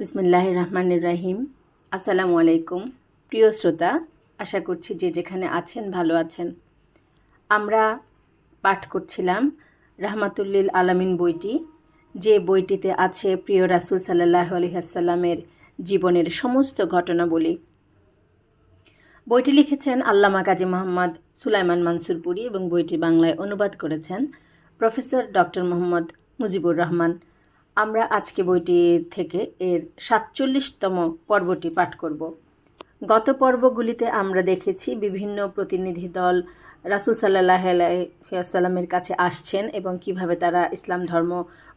বিসমিল্লাহ রহমানুর রাহিম আসসালামু আলাইকুম। প্রিয় শ্রোতা, আশা করছি যে যেখানে আছেন ভালো আছেন। আমরা পাঠ করছিলাম রাহমাতুল্লিল আলামিন বইটি। যে বইটিতে আছে প্রিয় রাসুল সাল্লাহ আলহিহাসাল্লামের জীবনের সমস্ত ঘটনাবলী। বইটি লিখেছেন আল্লামা কাজী মোহাম্মদ সুলাইমান মানসুরপুরি এবং বইটি বাংলায় অনুবাদ করেছেন প্রফেসর ডক্টর মোহাম্মদ মুজিবুর রহমান। আমরা আজকে বইটি থেকে এর সাতচল্লিশতম পর্বটি পাঠ করব। গত পর্বগুলিতে আমরা দেখেছি বিভিন্ন প্রতিনিধি দল রাসুল সাল্লাহ আলাইসাল্লামের কাছে আসছেন এবং কীভাবে তারা ইসলাম ধর্ম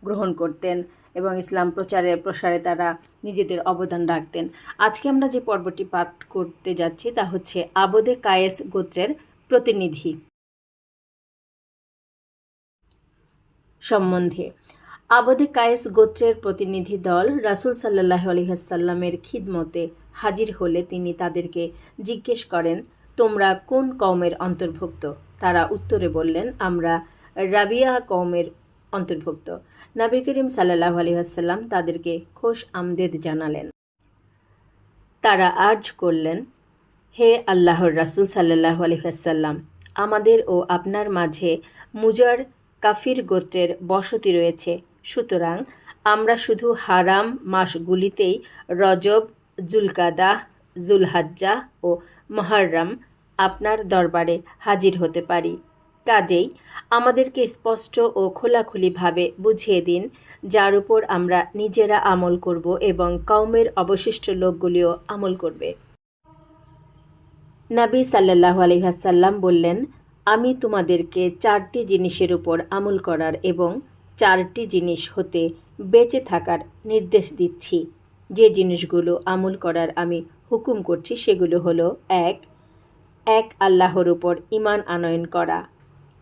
গ্রহণ করতেন এবং ইসলাম প্রচারে, প্রসারে তারা নিজেদের অবদান রাখতেন। আজকে আমরা যে পর্বটি পাঠ করতে যাচ্ছি তা হচ্ছে আবদে কায়েস গোত্রের প্রতিনিধি সম্বন্ধে। আবদে কায়েস গোত্রের প্রতিনিধি দল রাসুল সাল্লাহ আলহিহাসাল্লামের খিদমতে হাজির হলে তিনি তাদেরকে জিজ্ঞেস করেন, তোমরা কোন কওমের অন্তর্ভুক্ত? তারা উত্তরে বললেন, আমরা রাবিয়া কওমের অন্তর্ভুক্ত। নবী করিম সাল্লাহ আলহিহাসাল্লাম তাদেরকে খোশ আমদেদ জানালেন। তারা আর্জ করলেন, হে আল্লাহর রাসুল সাল্লাহ আলহিহাসাল্লাম আমাদের ও আপনার মাঝে মুজার কাফির গোত্রের বসতি রয়েছে। সুতরাং আমরা শুধু হারাম মাসগুলিতেই রজব জুলকাদাহ জুলহাজ্জা ও মহারম আপনার দরবারে হাজির হতে পারি। কাজেই আমাদেরকে স্পষ্ট ও খোলাখুলিভাবে বুঝিয়ে দিন, যার উপর আমরা নিজেরা আমল করব এবং কওমের অবশিষ্ট লোকগুলিও আমল করবে। নবী সাল্লাহ আলহাসাল্লাম বললেন, আমি তোমাদেরকে চারটি জিনিসের উপর আমল করার এবং চারটি জিনিস হতে বেঁচে থাকার নির্দেশ দিচ্ছি। যে জিনিসগুলো আমল করার আমি হুকুম করছি সেগুলো হলো, এক এক আল্লাহর উপর ইমান আনয়ন করা।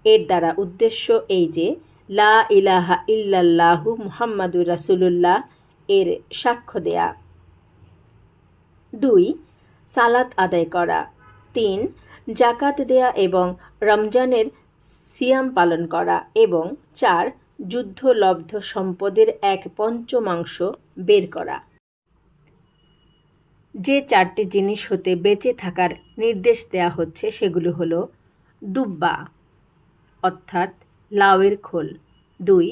এর দ্বারা উদ্দেশ্য এই যে, লা ইলাহা ইল্লাল্লাহু মুহাম্মাদুর রাসুলুল্লাহ এর সাক্ষ্য দেয়া। দুই, সালাত আদায় করা। তিন জাকাত দেয়া এবং রমজানের সিয়াম পালন করা। এবং চার যুদ্ধলব্ধ সম্পদের এক পঞ্চমাংশ বের করা। যে চারটি জিনিস হতে বেঁচে থাকার নির্দেশ দেয়া হচ্ছে সেগুলো হলো দুব্বা, অর্থাৎ লাউয়ের খোল, দুই,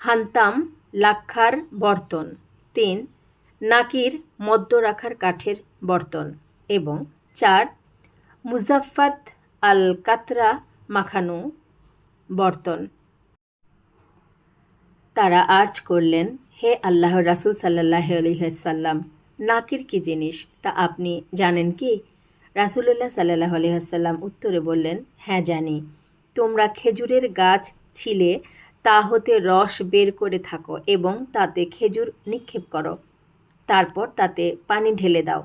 হান্তাম, লাক্ষার বর্তন, তিন, নাকির মদ্য রাখার কাঠের বর্তন এবং চার মুজাফাত আল কাতরা মাখানো বর্তন। তারা আর্জ করলেন, হে আল্লাহ রাসুল সাল্লাহ আলহিহাসাল্লাম নাকির কি জিনিস? তা আপনি জানেন কি? রাসুল্লাহ সাল্লাহ আলহিহাসাল্লাম উত্তরে বললেন হ্যাঁ জানি। তোমরা খেজুরের গাছ ছিলে, তা হতে রস বের করে থাকো এবং তাতে খেজুর নিক্ষেপ করো। তারপর তাতে পানি ঢেলে দাও।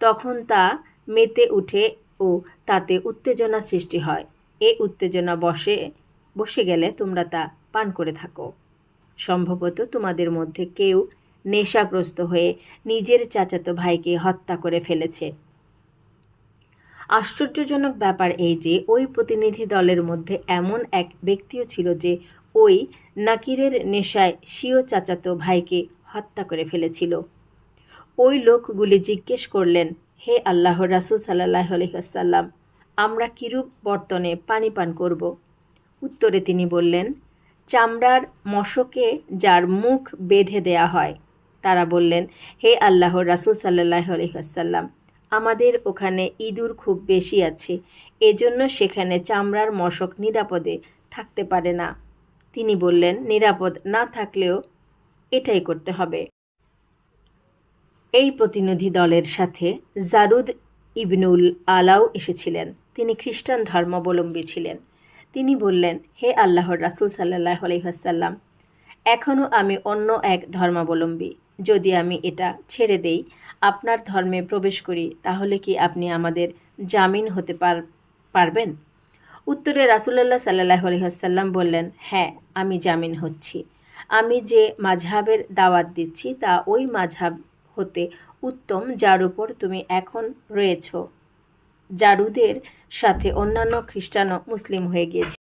তখন তা মেতে উঠে ও তাতে উত্তেজনা সৃষ্টি হয়। এ উত্তেজনা বসে বসে গেলে তোমরা তা পান করে থাকো। সম্ভবত তোমাদের মধ্যে কেউ নেশাগ্রস্ত হয়ে নিজের চাচাতো ভাইকে হত্যা করে ফেলেছে। আশ্চর্যজনক ব্যাপার এই যে, ওই প্রতিনিধি দলের মধ্যে এমন এক ব্যক্তিও ছিল যে, ওই নাকিরের নেশায় স্বীয় চাচাতো ভাইকে হত্যা করে ফেলেছিল। ওই লোকগুলি জিজ্ঞেস করলেন, হে আল্লাহ রাসুল সাল্লাহ আলহিহাসাল্লাম আমরা কিরূপ বর্তনে পানি পান করব? উত্তরে তিনি বললেন চামড়ার মশকে যার মুখ বেঁধে দেয়া হয়। তারা বললেন, হে আল্লাহ রাসুল সাল্লাহ আলহিহাসাল্লাম আমাদের ওখানে ইঁদুর খুব বেশি আছে, এজন্য সেখানে চামড়ার মশক নিরাপদে থাকতে পারে না। তিনি বললেন, নিরাপদ না থাকলেও এটাই করতে হবে। এই প্রতিনিধি দলের সাথে জারুদ ইবনুল আলাও এসেছিলেন। তিনি খ্রিস্টান ধর্মাবলম্বী ছিলেন। তিনি বললেন, হে আল্লাহর রাসুল সাল্লাহ আলহিহাসাল্লাম এখনও আমি অন্য এক ধর্মাবলম্বী। যদি আমি এটা ছেড়ে দেই, আপনার ধর্মে প্রবেশ করি, তাহলে কি আপনি আমাদের জামিন হতে পার, পারবেন? উত্তরে রাসুল্লাহ সাল্লাহ আলহিহাসাল্লাম বললেন হ্যাঁ আমি জামিন হচ্ছি। আমি যে মাঝহাবের দাওয়াত দিচ্ছি, তা ওই মাঝহাব হতে উত্তম যার উপর তুমি এখন রয়েছ। জারুদের সাথে অন্যান্য খ্রিস্টান মুসলিম হয়ে গিয়েছে।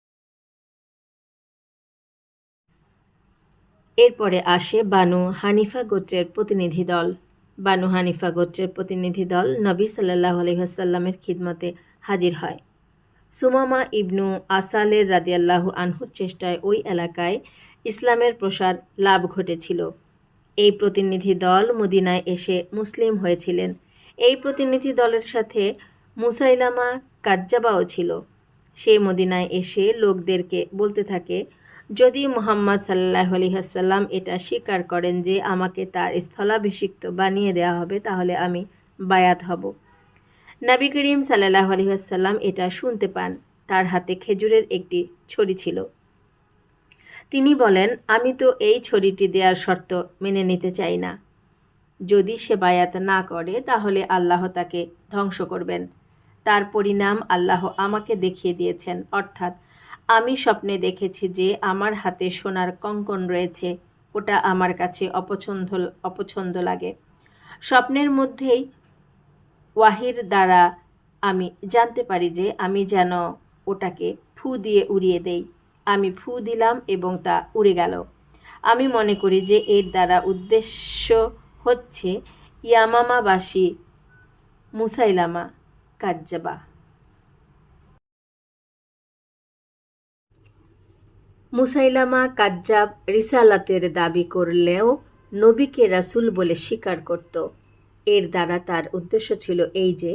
এরপরে আসে বানু হানিফা গোত্রের প্রতিনিধি দল। বানু হানিফা গোত্রের প্রতিনিধি দল নবী সাল্লাহ আলহিহাসাল্লামের খিদমতে হাজির হয়। সুমামা ইবনু আসালের রাদিয়াল্লাহু আনহুর চেষ্টায় ওই এলাকায় ইসলামের প্রসার লাভ ঘটেছিল। এই প্রতিনিধি দল মদিনায় এসে মুসলিম হয়েছিলেন। এই প্রতিনিধি দলের সাথে মুসাইলামা কাজ্জাবাও ছিল। সে মদিনায় এসে লোকদেরকে বলতে থাকে, যদি মোহাম্মদ সাল্লাহ আলহিহাসাল্লাম এটা স্বীকার করেন যে আমাকে তার স্থলাভিষিক্ত বানিয়ে দেওয়া হবে, তাহলে আমি বায়াত হব। নবী করিম সাল্লাহ আলহিহাসাল্লাম এটা শুনতে পান। তার হাতে খেজুরের একটি ছড়ি ছিল। তিনি বলেন, আমি তো এই ছড়িটি দেওয়ার শর্ত মেনে নিতে চাই না। যদি সে বায়াত না করে, তাহলে আল্লাহ তাকে ধ্বংস করবেন। তার পরিণাম আল্লাহ আমাকে দেখিয়ে দিয়েছেন। অর্থাৎ, আমি স্বপ্নে দেখেছি যে আমার হাতে সোনার কঙ্কন রয়েছে, ওটা আমার কাছে অপছন্দ অপছন্দ লাগে। স্বপ্নের মধ্যেই ওয়াহির দ্বারা আমি জানতে পারি যে আমি যেন ওটাকে ফু দিয়ে উড়িয়ে দেই। আমি ফু দিলাম এবং তা উড়ে গেল। আমি মনে করি যে এর দ্বারা উদ্দেশ্য হচ্ছে ইয়ামামাবাসী মুসাইলামা। কাজ্জাবা মুসাইলামা কাজ্জাব রিসালাতের দাবি করলেও নবীকে রাসুল বলে স্বীকার করত এর দ্বারা তার উদ্দেশ্য ছিল এই যে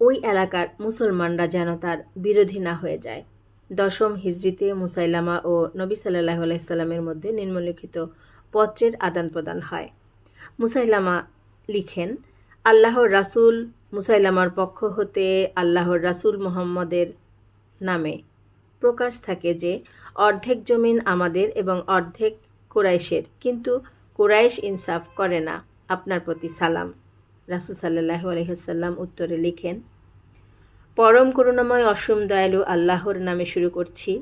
ওই এলাকার মুসলমানরা যেন তার বিরোধী না হয়ে যায় দশম হিজড়িতে মুসাইলামা ও নবী সাল্লাহ আলাইসাল্লামের মধ্যে নিম্নলিখিত পত্রের আদান প্রদান হয় মুসাইলামা লিখেন আল্লাহর রাসূল মুসাইলামার পক্ষ হতে আল্লাহর রাসূল মোহাম্মদের নামে প্রকাশ থাকে যে, অর্ধেক জমিন আমাদের এবং অর্ধেক কুরাইশের। কিন্তু কুরাইশ ইনসাফ করে না। আপনার প্রতি সালাম। রাসুল সাল্লাহ আলহিহাল্লাম উত্তরে লিখেন, পরম করুণাময়, অসীম দয়ালু আল্লাহর নামে শুরু করছি।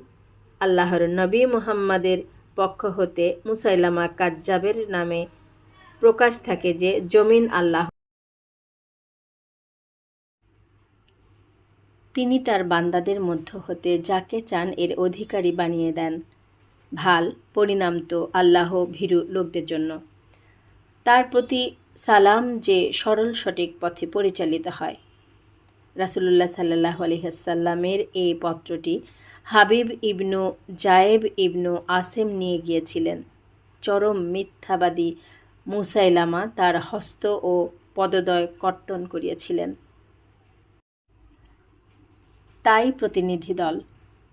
আল্লাহর নবী মুহাম্মাদের পক্ষ হতে মুসাইলামা কাজ্জাবের নামে প্রকাশ থাকে যে, জমিন আল্লাহ তিনি তার বান্দাদের মধ্য হতে যাকে চান এর অধিকারী বানিয়ে দেন। ভালো পরিণাম তো আল্লাহ ভীরু লোকদের জন্য। তার প্রতি সালাম যে সরল সঠিক পথে পরিচালিত হয়। রাসুলুল্লাহ সাল্লাহ আলহিহাসাল্লামের এই পত্রটি হাবিব ইবনু জায়েব ইবনু আসেম নিয়ে গিয়েছিলেন। চরম মিথ্যাবাদী মুসাইলামা তার হস্ত ও পদদয় কর্তন করিয়াছিলেন। তাই প্রতিনিধি দল।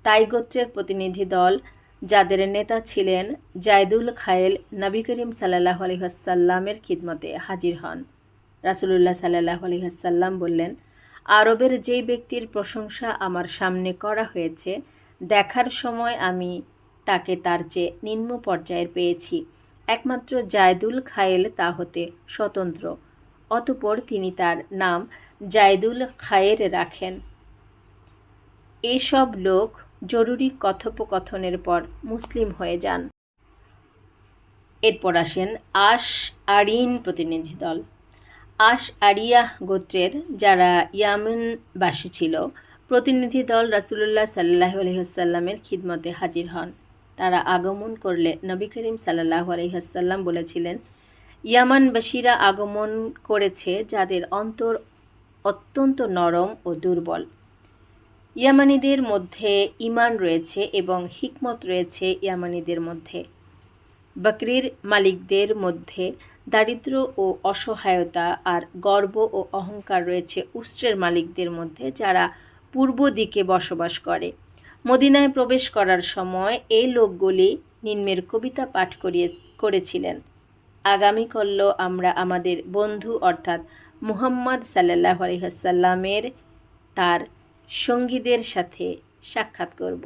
তাই গোত্রের প্রতিনিধি দল, যাদের নেতা ছিলেন জায়দুল খায়েল, নবী করিম সাল্লাহ আলহিহাসাল্লামের খিদমতে হাজির হন। রাসুলুল্লাহ সাল্লাহ আলহিহাসাল্লাম বললেন, আরবের যেই ব্যক্তির প্রশংসা আমার সামনে করা হয়েছে, দেখার সময় আমি তাকে তার চেয়ে নিম্ন পর্যায়ের পেয়েছি। একমাত্র জায়দুল খায়েল তা হতে স্বতন্ত্র। অতপর তিনি তার নাম জায়দুল খায়ের রাখেন। এসব লোক জরুরি কথোপকথনের পর মুসলিম হয়ে যান। এরপর আসেন আশ আরিন প্রতিনিধি দল। আশ আরিয়াহ গোত্রের যারা ইয়ামেনবাসী ছিল, প্রতিনিধি দল রাসুলুল্লাহ সাল্লাহ আলহিহাসাল্লামের খিদমতে হাজির হন। তারা আগমন করলে নবী করিম সাল্লাহ আলহিহাসাল্লাম বলেছিলেন, ইয়ামানবাসীরা আগমন করেছে যাদের অন্তর অত্যন্ত নরম ও দুর্বল। ইয়ামানিদের মধ্যে ইমান রয়েছে এবং হিকমত রয়েছে ইয়ামানিদের মধ্যে। বকরির মালিকদের মধ্যে দারিদ্র ও অসহায়তা আর গর্ব ও অহংকার রয়েছে উষ্ট্রের মালিকদের মধ্যে যারা পূর্ব দিকে বসবাস করে। মদিনায় প্রবেশ করার সময় এই লোকগুলি নিম্নের কবিতা পাঠ করিয়ে, করেছিলেন। আগামীকল্য আমরা আমাদের বন্ধু অর্থাৎ মুহাম্মদ সাল্লাহ আলহিহাসাল্লামের তার সঙ্গীদের সাথে সাক্ষাৎ করব।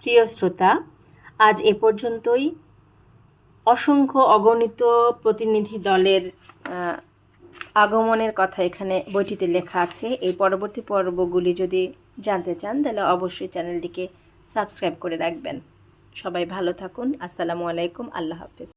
প্রিয় শ্রোতা, আজ এ পর্যন্তই। অসংখ্য অগণিত প্রতিনিধি দলের আগমনের কথা এখানে বইটিতে লেখা আছে। এই পরবর্তী পর্বগুলি যদি জানতে চান, তাহলে অবশ্যই চ্যানেলটিকে সাবস্ক্রাইব করে রাখবেন। সবাই ভালো থাকুন। আসসালামু আলাইকুম। আল্লাহ হাফিজ।